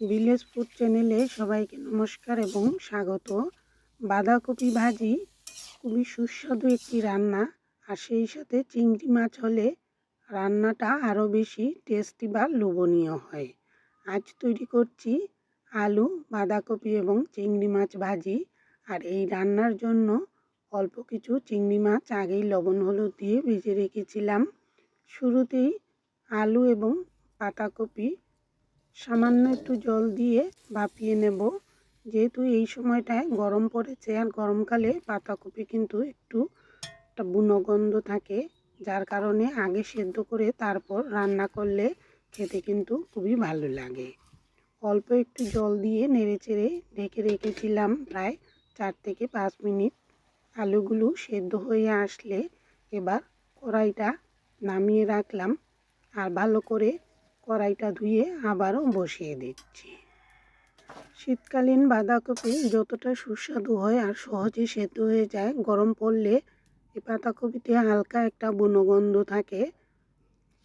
Village food চ্যানেলে সবাইকে নমস্কার এবং স্বাগত। বাঁধাকপি ভাজি খুবই সুস্বাদু একটি রান্না, আর সেই সাথে চিংড়ি মাছ হলে রান্নাটা আরও বেশি টেস্টি বা লোভনীয় হয়। আজ তৈরি করছি আলু, বাঁধাকপি এবং চিংড়ি মাছ ভাজি, আর এই রান্নার জন্য অল্প কিছু চিংড়ি মাছ আগেই লবণ হলুদ দিয়ে ভেজে রেখেছিলাম। শুরুতেই আলু এবং পাতাকপি সামান্য একটু জল দিয়ে ভাপিয়ে নেব। যেহেতু এই সময়টায় গরম পড়েছে আর গরমকালে পাতাকপি কিন্তু একটু একটা বুনো গন্ধ থাকে, যার কারণে আগে সেদ্ধ করে তারপর রান্না করলে খেতে কিন্তু খুবই ভালো লাগে। অল্প একটু জল দিয়ে নেড়ে চেড়ে ঢেকে রেখেছিলাম প্রায় চার থেকে পাঁচ মিনিট। আলুগুলো সেদ্ধ হয়ে আসলে এবার কড়াইটা নামিয়ে রাখলাম। আর ভালো করে কড়াইটা ধুয়ে আবারও বসিয়ে দিচ্ছি। শীতকালীন বাঁধাকপি যতটা সুস্বাদু হয় আর সহজে সেদ্ধ হয়ে যায়, গরম পড়লে এই পাতাকপিতে হালকা একটা বনগন্ধ থাকে।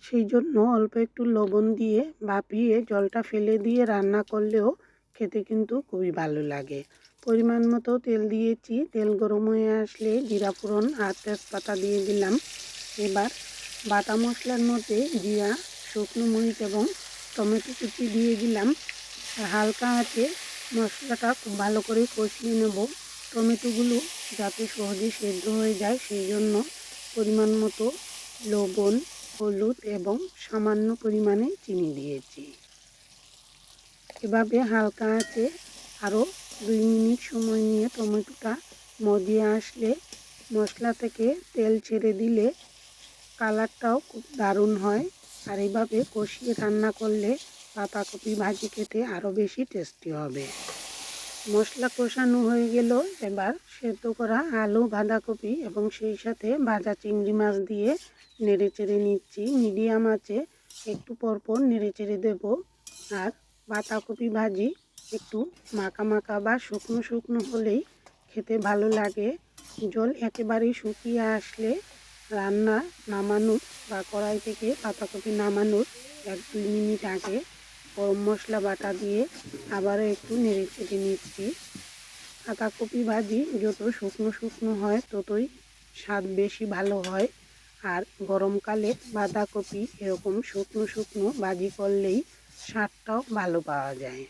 সেই জন্য অল্প একটু লবণ দিয়ে ভাপিয়ে জলটা ফেলে দিয়ে রান্না করলেও খেতে কিন্তু খুবই ভালো লাগে। পরিমাণ মতো তেল দিয়েছি, তেল গরম হয়ে আসলে জিরা ফোড়ন আর তেজপাতা দিয়ে দিলাম। এবার বাটা মশলার মধ্যে জিরা শুকনো মরিচ এবং টমেটো কুচি দিয়ে দিলাম। আর হালকা হাতে মশলাটা খুব ভালো করে কষিয়ে নেব। টমেটোগুলো যাতে সহজে সেদ্ধ হয়ে যায়, সেই জন্য পরিমাণ মতো লবণ, হলুদ এবং সামান্য পরিমাণে চিনি দিয়েছি। এভাবে হালকা আছে আরও দুই মিনিট সময় নিয়ে টমেটোটা মজিয়ে আসলে মশলা থেকে তেল ছেড়ে দিলে কালারটাও খুব দারুণ হয়। আর এইভাবে কষিয়ে রান্না করলে পাতাকপি ভাজি খেতে আরও বেশি টেস্টি হবে। মশলা কষানো হয়ে গেল, এবার সেদ্ধ করা আলু, বাঁধাকপি এবং সেই সাথে ভাজা চিংড়ি মাছ দিয়ে নেড়ে চেড়ে নিচ্ছি। মিডিয়াম আছে একটু পরপর নেড়ে চেড়ে দেবো আর বাঁধাকপি ভাজি একটু মাখা মাখা বা শুকনো শুকনো হলেই খেতে ভালো লাগে। জল একেবারেই শুকিয়ে আসলে রান্না নামানোর বা কড়াই থেকে পাতাকপি নামানোর এক দুই মিনিট আগে গরম মশলা বাটা দিয়ে আবারও একটু নেড়ে চেড়ে নিচ্ছি। পাতাকপি ভাজি যত শুকনো শুকনো হয় ততই স্বাদ বেশি ভালো হয় আর গরমকালে বাঁধাকপি এরকম শুকনো শুকনো ভাজি করলেই স্বাদটাও ভালো পাওয়া যায়।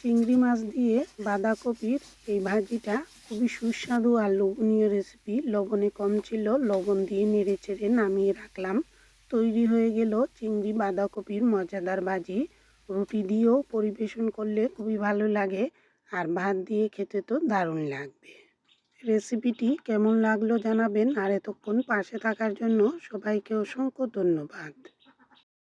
চিংড়ি মাছ দিয়ে বাঁধাকপির এই ভাজিটা খুবই সুস্বাদু আর লোভনীয় রেসিপি লবণে কম ছিল, লবণ দিয়ে নেড়ে চেড়ে নামিয়ে রাখলাম। তৈরি হয়ে গেল চিংড়ি বাঁধাকপির মজাদার ভাজি। রুটি দিয়েও পরিবেশন করলে খুবই ভালো লাগে আর ভাত দিয়ে খেতে তো দারুণ লাগবে। রেসিপিটি কেমন লাগল জানাবেন আর এতক্ষণ পাশে থাকার জন্য সবাইকে অসংখ্য ধন্যবাদ।